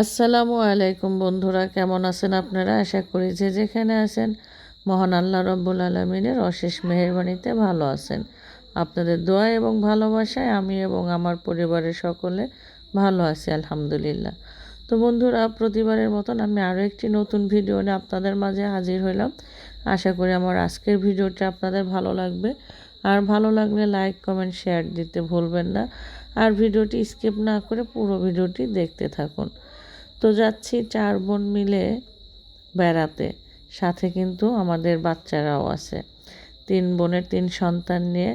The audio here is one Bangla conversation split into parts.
আসসালামু আলাইকুম বন্ধুরা, কেমন আছেন আপনারা? আশা করি যে যেখানে আছেন, মহান আল্লাহ রব্বুল আলমিনের অশেষ মেহরবানিতে ভালো আছেন। আপনাদের দোয়া এবং ভালোবাসায় আমি এবং আমার পরিবারের সকলে ভালো আছি, আলহামদুলিল্লাহ। তো বন্ধুরা, প্রতিবারের মতন আমি আরও একটি নতুন ভিডিও নিয়ে আপনাদের মাঝে হাজির হইলাম। আশা করি আমার আজকের ভিডিওটা আপনাদের ভালো লাগবে। আর ভালো লাগলে লাইক, কমেন্ট, শেয়ার দিতে ভুলবেন না। আর ভিডিওটি স্কিপ না করে পুরো ভিডিওটি দেখতে থাকুন। তো যাচ্ছি চার বোন মিলে বেড়াতে। সাথে কিন্তু আমাদের বাচ্চারাও আছে। তিন বোনের তিন সন্তান নিয়ে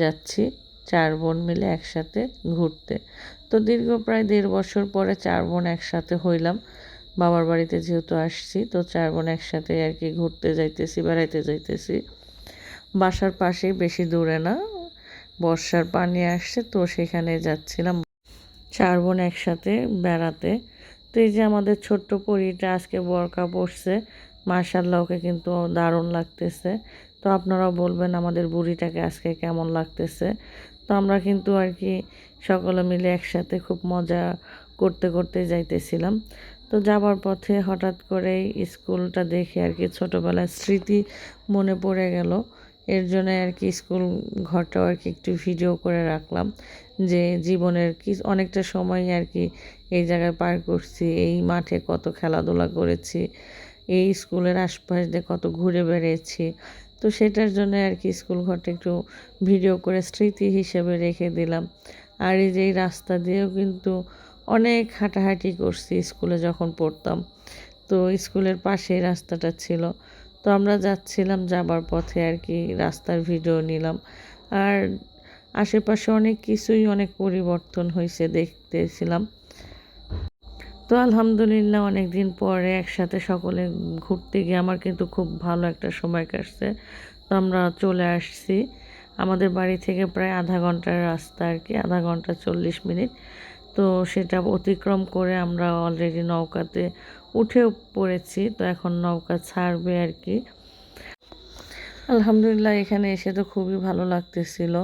যাচ্ছি, চার বোন মিলে একসাথে ঘুরতে। তো দীর্ঘ প্রায় দেড় বছর পরে চার বোন একসাথে হইলাম। বাবার বাড়িতে যেহেতু আসছি, তো চার বোন একসাথে আর কি ঘুরতে যাইতেছি, বেড়াইতে যাইতেছি। বাসার পাশেই বেশি দূরে না, বর্ষার পানি আসছে তো সেখানে যাচ্ছিলাম। চার বোন একসাথে বেড়াতে তো এই যে আমাদের ছোট্ট পরিটা আজকে বরকা পড়ছে মার্শাল্লাহ ওকে কিন্তু দারুণ লাগতেছে। তো আপনারাও বলবেন আমাদের বুড়িটাকে আজকে কেমন লাগতেছে। তো আমরা কিন্তু আর কি সকলে মিলে একসাথে খুব মজা করতে করতে যাইতেছিলাম। তো যাবার পথে হঠাৎ করেই স্কুলটা দেখে আর কি ছোটোবেলার স্মৃতি মনে পড়ে গেল। এর জন্য আর কি স্কুল ঘরটাও আর কি একটু ভিডিও করে রাখলাম যে জীবনের কি অনেকটা সময় আর কি এই জায়গায় পার করছি, এই মাঠে কত খেলাধুলা করেছি, এই স্কুলের আশপাশ দিয়ে কত ঘুরে বেড়িয়েছি তো সেটার জন্য আর কি স্কুল ঘরটা একটু ভিডিও করে স্মৃতি হিসেবে রেখে দিলাম। আর এই যে এই রাস্তা দিয়েও কিন্তু অনেক হাঁটাহাঁটি করছি স্কুলে যখন পড়তাম। তো স্কুলের পাশে রাস্তাটা ছিল। তো আমরা যাচ্ছিলাম যাবার পথে আর কি রাস্তার ভিডিও নিলাম। আর আশেপাশে অনেক কিছুই অনেক পরিবর্তন হয়েছে দেখতেছিলাম। তো আলহামদুলিল্লাহ অনেক দিন পরে একসাথে সকলে ঘুরতে গিয়ে আমার কিন্তু খুব ভালো একটা সময় কাটছে। তো আমরা চলে আসছি। আমাদের বাড়ি থেকে প্রায় আধা ঘণ্টার রাস্তা আর কি, আধা ঘণ্টা চল্লিশ মিনিট। তো সেটা অতিক্রম করে আমরা অলরেডি নৌকাতে উঠেও পড়েছি। তো এখন নৌকা ছাড়বে আর কি। আলহামদুলিল্লাহ এখানে এসে তো খুবই ভালো লাগতেছিল।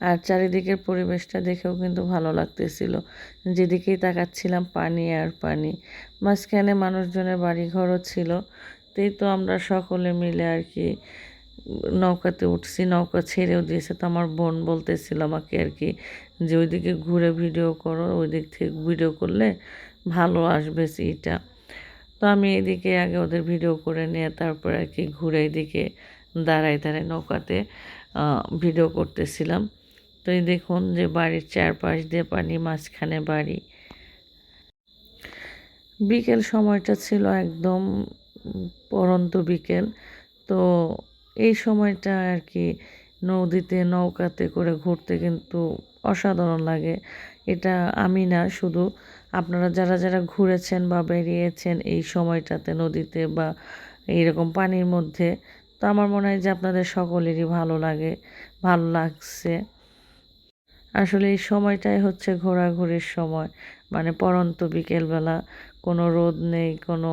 আর চারিদিকের পরিবেশটা দেখেও কিন্তু ভালো লাগতেছিল। যেদিকেই তাকাচ্ছিলাম, পানি আর পানি। মাঝখানে মানুষজনের বাড়িঘরও ছিল। তাই তো আমরা সকলে মিলে আর কি নৌকাতে উঠছি, নৌকা ছেড়েও দিয়েছে। তো আমার বোন বলতেছিল আমাকে আর কি যে, ওইদিকে ঘুরে ভিডিও করো ওই দিক থেকে ভিডিও করলে ভালো আসবে সিটা তো আমি এদিকে আগে ওদের ভিডিও করে নিয়ে তারপর আর কি ঘুরে এদিকে দাঁড়াই দাঁড়াই নৌকাতে ভিডিও করতেছিলাম। তো এই দেখুন যে বাড়ির চারপাশ দিয়ে পানি, মাঝখানে বাড়ি। বিকেল সময়টা ছিল একদম পরন্ত বিকেল। তো এই সময়টা আর কি নদীতে, নৌকাতে করে ঘুরতে কিন্তু অসাধারণ লাগে। এটা আমি না, শুধু আপনারা যারা যারা ঘুরেছেন বা বেরিয়েছেন এই সময়টাতে নদীতে বা এইরকম পানির মধ্যে, তো আমার মনে হয় যে আপনাদের সকলেরই ভালো লাগে, ভালো লাগছে। আসলে এই সময়টাই হচ্ছে ঘোরাঘুরির সময়। মানে পরন্ত বিকেলবেলা কোনো রোদ নেই, কোনো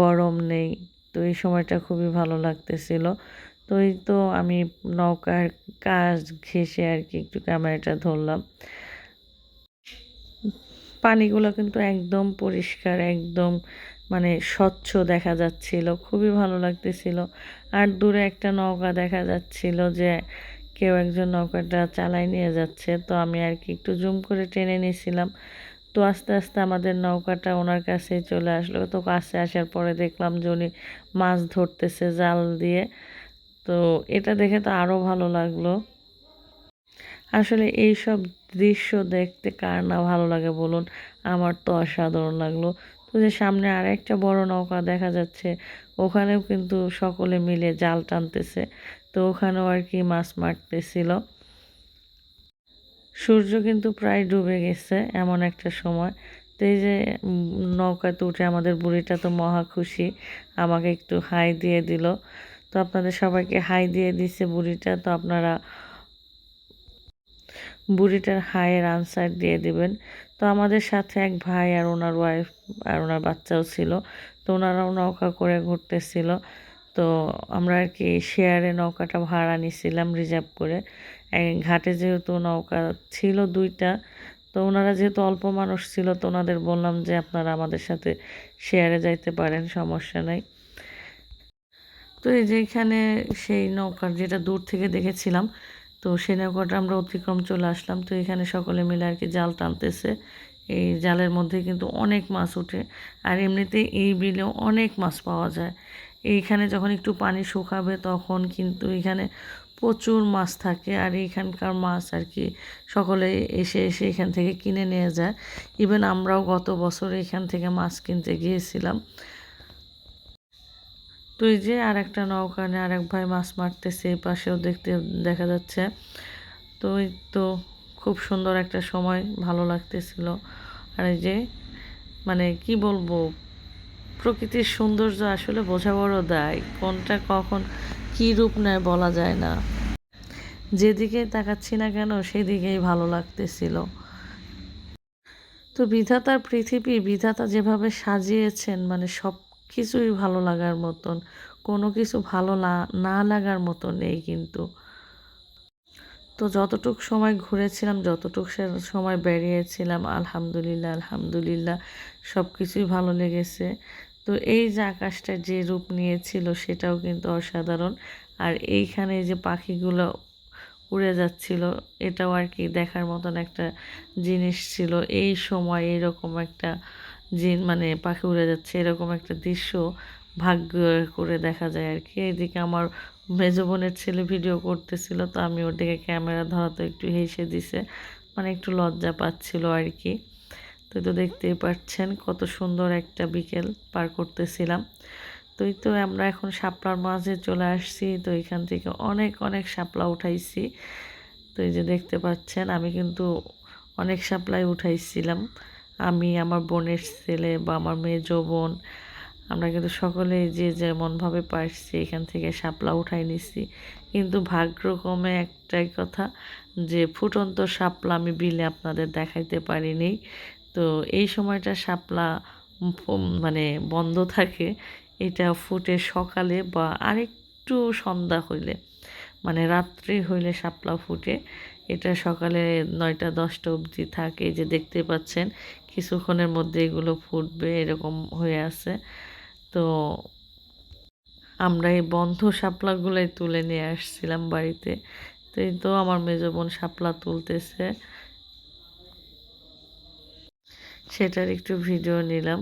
গরম নেই। তো এই সময়টা খুবই ভালো লাগতেছিল। তো এই তো আমি নৌকার কাজ ঘেসে আর কি একটু ক্যামেরাটা ধরলাম। পানিগুলো কিন্তু একদম পরিষ্কার, একদম মানে স্বচ্ছ দেখা যাচ্ছিল। খুবই ভালো লাগতেছিল। আর দূরে একটা নৌকা দেখা যাচ্ছিল যে কেউ একজন নৌকাটা চালাই নিয়ে যাচ্ছে। তো আমি আর কি একটু জুম করে টেনে নিয়েছিলাম। তো আস্তে আস্তে আমাদের নৌকাটা ওনার কাছেই চলে আসলো। তো কাছে আসার পরে দেখলাম যে উনি মাছ ধরতেছে জাল দিয়ে। তো এটা দেখে তো আরও ভালো লাগল। আসলে এই সব দৃশ্য দেখতে কার না ভালো লাগে বলুন? আমার তো অসাধারণ লাগল। তো যে সামনে আর একটা বড় নৌকা দেখা যাচ্ছে, ওখানেও কিন্তু সকলে মিলে জাল টানতেছে। তো ওখানেও আর কি মাছ মারতেছিল। সূর্য কিন্তু প্রায় ডুবে গেছে এমন একটা সময়। তো এই যে নৌকাতে উঠে আমাদের বুড়িটা তো মহা খুশি, আমাকে একটু হাই দিয়ে দিল। তো আপনাদের সবাইকে হাই দিয়ে দিছে বুড়িটা। তো আপনারা বুড়িটার হাইয়ের আনসার দিয়ে দিবেন। তো আমাদের সাথে এক ভাই আর ওনার ওয়াইফ আর ওনার বাচ্চাও ছিল। তো ওনারাও নৌকা করে ঘুরতেছিল। তো আমরা আর কি শেয়ারে নৌকাটা ভাড়া নিছিলাম রিজার্ভ করে। ঘাটে যেহেতু নৌকা ছিল দুইটা, তো ওনারা যেহেতু অল্প মানুষ ছিল, তো ওনাদের বললাম যে আপনারা আমাদের সাথে শেয়ারে যাইতে পারেন, সমস্যা নাই। তো এই যে এখানে সেই নৌকার, যেটা দূর থেকে দেখেছিলাম তো সেই নৌকাটা আমরা অতিক্রম চলে আসলাম। তো এখানে সকলে মিলে আর কি জাল টানতেছে। এই জালের মধ্যে কিন্তু অনেক মাছ ওঠে। আর এমনিতে এই বিলেও অনেক মাছ পাওয়া যায়। এইখানে যখন একটু পানি শুকাবে তখন কিন্তু এখানে প্রচুর মাছ থাকে। আর এইখানকার মাছ আর কি সকলে এসে এসে এখান থেকে কিনে নিয়ে যায়। ইভেন আমরাও গত বছর এখান থেকে মাছ কিনতে গিয়েছিলাম। তো এই যে আর একটা নৌকানে আর এক ভাই মাছ মারতেছে, এই পাশেও দেখতে, দেখা যাচ্ছে। তো এই তো খুব সুন্দর একটা সময়, ভালো লাগতেছিল। আর এই যে মানে কি বলব, প্রকৃতির সৌন্দর্য আসলে বোঝা বড় দায়, কোনটা কখন কি রূপ নেয় বলা যায় না। যেদিকে তাকাচ্ছি না কেন, সেদিকেই ভালো লাগতেছিল। তো বিধাতার পৃথিবী, বিধাতা যেভাবে সাজিয়েছেন মানে সব কিছুই ভালো লাগার মতন, কোনো কিছু ভালো না লাগার মতো নেই কিন্তু। তো যতটুক সময় ঘুরেছিলাম, যতটুক সময় বেরিয়েছিলাম, আলহামদুলিল্লাহ আলহামদুলিল্লাহ সব কিছুই ভালো লেগেছে। তো এই যে আকাশটা যে রূপ নিয়েছিল, সেটাও কিন্তু অসাধারণ। আর এইখানে যে পাখিগুলো উড়ে যাচ্ছিল, এটাও আর কি দেখার মতন একটা জিনিস ছিল। এই সময় এরকম একটা জিন মানে পাখি উড়ে যাচ্ছে, এরকম একটা দৃশ্য ভাগ্য করে দেখা যায় আর কি। এদিকে আমার মেজো বোনের ছেলে ভিডিও করতেছিল, তো আমি ওর দিকে ক্যামেরা ধরাতে একটু হেসে দিছে মানে একটু লজ্জা পাচ্ছিল আর কি। তো তো দেখতেই পাচ্ছেন কত সুন্দর একটা বিকেল পার করতেছিলাম। তো তো আমরা এখন শাপলার মাঝে চলে আসছি, তো এখান থেকে অনেক অনেক শাপলা উঠাইছি। তো এই যে দেখতে পাচ্ছেন, আমি কিন্তু অনেক শাপলাই উঠাইছিলাম। আমি, আমার বোনের ছেলে বা আমার মেজো বোন, আমরা কিন্তু সকলেই যে যেমনভাবে পারছি এখান থেকে শাপলা উঠাই নিছি। কিন্তু ভাগ্যক্রমে একটাই কথা যে ফুটন্ত শাপলা আমি বিলে আপনাদের দেখাইতে পারিনি। তো এই সময়টা শাপলা মানে বন্ধ থাকে, এটা ফুটে সকালে বা আরেকটু সন্ধ্যা হইলে মানে রাত্রি হইলে শাপলা ফুটে। এটা সকালে নয়টা, দশটা অবধি থাকে। যে দেখতে পাচ্ছেন, কিছুক্ষণের মধ্যে এগুলো ফুটবে, এরকম হয়ে আছে। তো আমরা এই বন্ধ শাপলাগুলোই তুলে নিয়ে আসছিলাম বাড়িতে। তো এই তো আমার মেজো বোন শাপলা তুলতেছে। সেটার একটু ভিডিও নিলাম।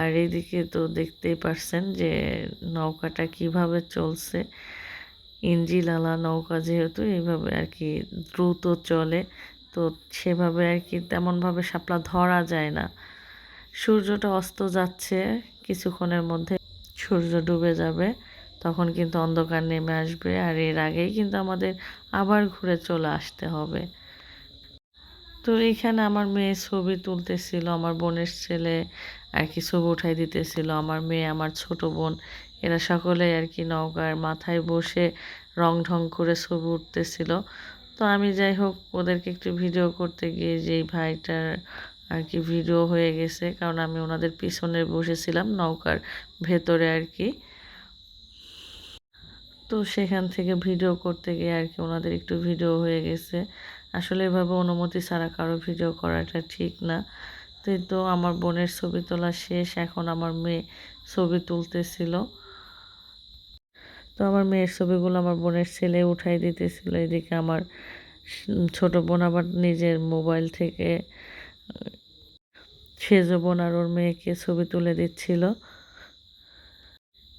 আর এদিকে তো দেখতেই পারছেন যে নৌকাটা কীভাবে চলছে। ইঞ্জিলালা নৌকা যেহেতু এইভাবে আর কি দ্রুত চলে, তো সেভাবে আর কি তেমনভাবে শাপলা ধরা যায় না। সূর্যটা অস্ত যাচ্ছে কিছুক্ষণের মধ্যে, সূর্য ডুবে যাবে, তখন কিন্তু অন্ধকার নেমে আসবে আর এর আগেই কিন্তু আমাদের আবার ঘুরে চলে আসতে হবে। তো এইখানে আমার মেয়ে ছবি তুলতেছিল, আমার বোনের ছেলে আর কি ছবি উঠাই দিতেছিল, আমার মেয়ে, আমার ছোট বোন এরা সকলে আর কি নৌকার মাথায় বসে রং ঢং করে ছবি উঠতেছিল। তো আমি যাই হোক, ওদেরকে একটু ভিডিও করতে গিয়ে যেই ভাইটার আর কি ভিডিও হয়ে গেছে, কারণ আমি ওনাদের পিছনে বসেছিলাম নৌকার ভেতরে আর কি তো সেখান থেকে ভিডিও করতে গিয়ে আর কি ওনাদের একটু ভিডিও হয়ে গেছে। আসলে এভাবে অনুমতি ছাড়া কারও ভিডিও করাটা ঠিক না। তো আমার বোনের ছবি তোলা শেষ, এখন আমার মেয়ে ছবি তুলতেছিল। তো আমার মেয়ের ছবিগুলো আমার বোনের ছেলে উঠাই দিতেছিল। এদিকে আমার ছোট বোন আবার নিজের মোবাইল থেকে, সেজ বোন আর ওর মেয়েকে ছবি তুলে দিচ্ছিল।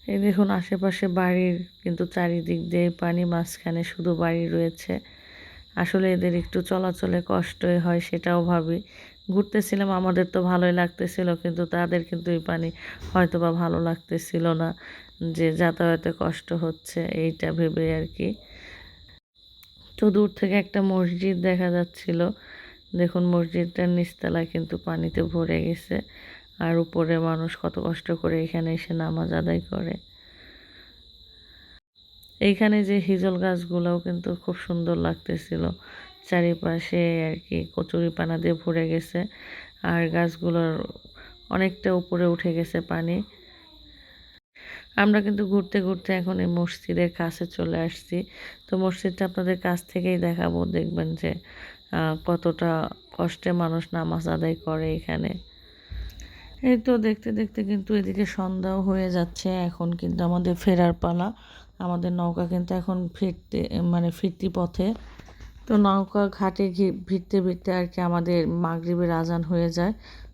এই দেখুন আশেপাশে বাড়ির কিন্তু চারিদিক দিয়ে পানি, মাঝখানে শুধু বাড়ি রয়েছে। আসলে এদের একটু চলাচলে কষ্টই হয় সেটাও ভাবি। ঘুরতেছিলাম, আমাদের তো ভালোই লাগতেছিল, কিন্তু তাদের কিন্তু এই পানি হয়তো বা ভালো লাগতেছিল না। যে যাতায়াতে কষ্ট হচ্ছে, এইটা ভেবে আর কি। তো দূর থেকে একটা মসজিদ দেখা যাচ্ছিল। দেখুন, মসজিদটার নিচতলা কিন্তু পানিতে ভরে গেছে আর উপরে মানুষ কত কষ্ট করে এখানে এসে নামাজ আদায় করে। এইখানে যে হিজল গাছগুলোও কিন্তু খুব সুন্দর লাগতেছিল। চারিপাশে আর কি কচুরি পানা দিয়ে ভরে গেছে আর গাছগুলোর অনেকটা উপরে উঠে গেছে পানি। আমরা কিন্তু ঘুরতে ঘুরতে এখন এই মসজিদের কাছে চলে আসছি। তো মসজিদটা আপনাদের কাছ থেকেই দেখাবো। দেখবেন যে কতটা কষ্টে মানুষ নামাজ আদায় করে এখানে। এই তো দেখতে দেখতে কিন্তু এদিকে সন্ধ্যাও হয়ে যাচ্ছে। এখন কিন্তু আমাদের ফেরার পালা। আমাদের নৌকা কিন্তু এখন ফিরতে মানে ফিরতি পথে। তো নৌকা ঘাটে ঘি- ভিড়তে ভিড়তে আর কি আমাদের মাগরিবের আজান হয়ে যায়।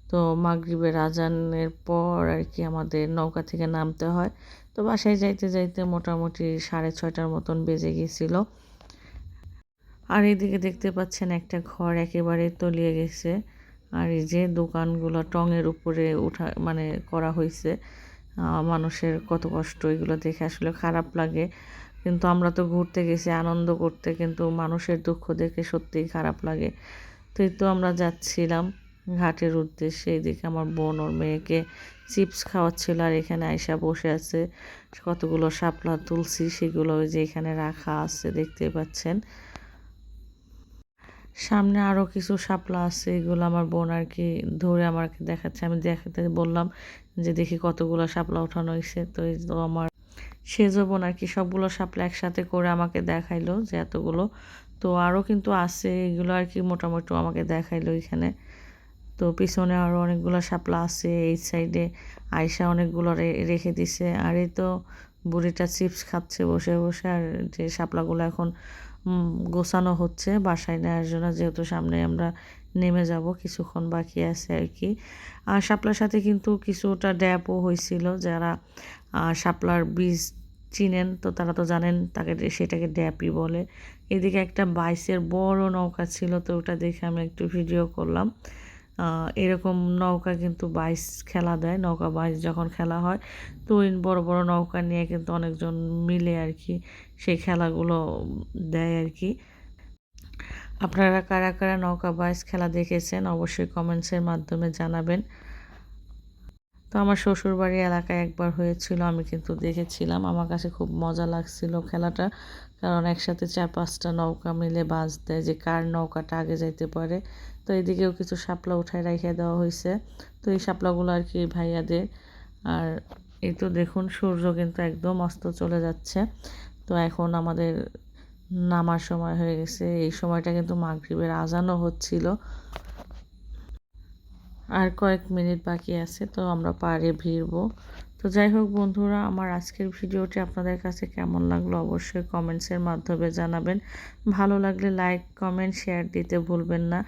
তো মাগরিবের আজানের পর আর কি আমাদের নৌকা থেকে নামতে হয়। তো বাসায় যাইতে যাইতে মোটামুটি সাড়ে ছয়টার মতন বেজে গেছিল। আর এদিকে দেখতে পাচ্ছেন একটা ঘর একেবারে তলিয়ে গেছে। আর এই যে দোকানগুলো টঙের উপরে উঠা মানে করা হয়েছে মানুষের কত কষ্ট, এগুলো দেখে আসলে খারাপ লাগে। কিন্তু আমরা তো ঘুরতে গেছি, আনন্দ করতে, কিন্তু মানুষের দুঃখ দেখে সত্যিই খারাপ লাগে। তো এই তো আমরা যাচ্ছিলাম। ঘাটের উদ্দেশ্যে এদিকে আমার বোন ওর মেয়েকে চিপস খাওয়াচ্ছিল আর এখানে আয়সা বসে আছে। কতগুলো শাপলা তুলসী সেগুলো ওই যে এখানে রাখা আছে, দেখতে পাচ্ছেন। সামনে আরও কিছু শাপলা আছে, এগুলো আমার বোন আর কি ধরে আমাকে দেখাচ্ছে। আমি দেখাতে বললাম যে দেখি কতগুলো শাপলা ওঠানো হয়েছে তো এই তো আমার সেজো বোন আর কি সবগুলো শাপলা একসাথে করে আমাকে দেখাইলো যে এতগুলো। তো আরও কিন্তু আছে, এগুলো আর কি মোটামুটি আমাকে দেখাইলো এখানে। তো পিছনে আরও অনেকগুলো শাপলা আছে, এই সাইডে আয়সা অনেকগুলো রেখে দিছে। আর এই তো বুড়িটা চিপস খাচ্ছে বসে বসে। আর যে শাপলাগুলো এখন গোছানো হচ্ছে বাসায় নেওয়ার জন্য, যেহেতু সামনে আমরা নেমে যাব, কিছুক্ষণ বাকি আছে আর কি। আর শাপলার সাথে কিন্তু কিছুটা ড্যাপও হয়েছিল। যারা শাপলার বীজ চিনেন, তো তারা তো জানেন তাকে সেটাকে ড্যাপই বলে। এদিকে একটা বাইসের বড় নৌকা ছিল, তো ওটা দেখে আমি একটু ভিডিও করলাম। এরকম নৌকা কিন্তু বাইশ খেলা দেয়, নৌকা বাইশ যখন খেলা হয় তো ওই বড় বড় নৌকা নিয়ে কিন্তু অনেকজন মিলে আর কি সেই খেলাগুলো দেয় আর কি। আপনারা কারা কারা নৌকা বাইস খেলা দেখেছেন অবশ্যই কমেন্টসের মাধ্যমে জানাবেন। তো আমার শ্বশুরবাড়ি এলাকায় একবার হয়েছিল, আমি কিন্তু দেখেছিলাম, আমার কাছে খুব মজা লাগছিল খেলাটা, কারণ একসাথে চার পাঁচটা নৌকা মিলে বাস দেয়, যে কার নৌকাটা আগে যাইতে পারে তো এদিকেও কিছু শাপলা উঠায় রেখে দেওয়া হয়েছে তো এই শাপলাগুলো আর কি ভাইয়াদের। আর এই তো দেখুন, সূর্য কিন্তু একদম অস্ত চলে যাচ্ছে। তো এখন আমাদের নামার সময় হয়ে গেছে। এই সময়টা কিন্তু মাগরিবের আজানও হচ্ছিল। আর কয়েক মিনিট বাকি আছে, তো আমরা পাড়ে ভিড়বো। তো যাই হোক বন্ধুরা, আমার আজকের ভিডিওটি আপনাদের কাছে কেমন লাগল অবশ্যই কমেন্টসের মাধ্যমে জানাবেন। ভালো লাগলে লাইক, কমেন্ট, শেয়ার দিতে ভুলবেন না।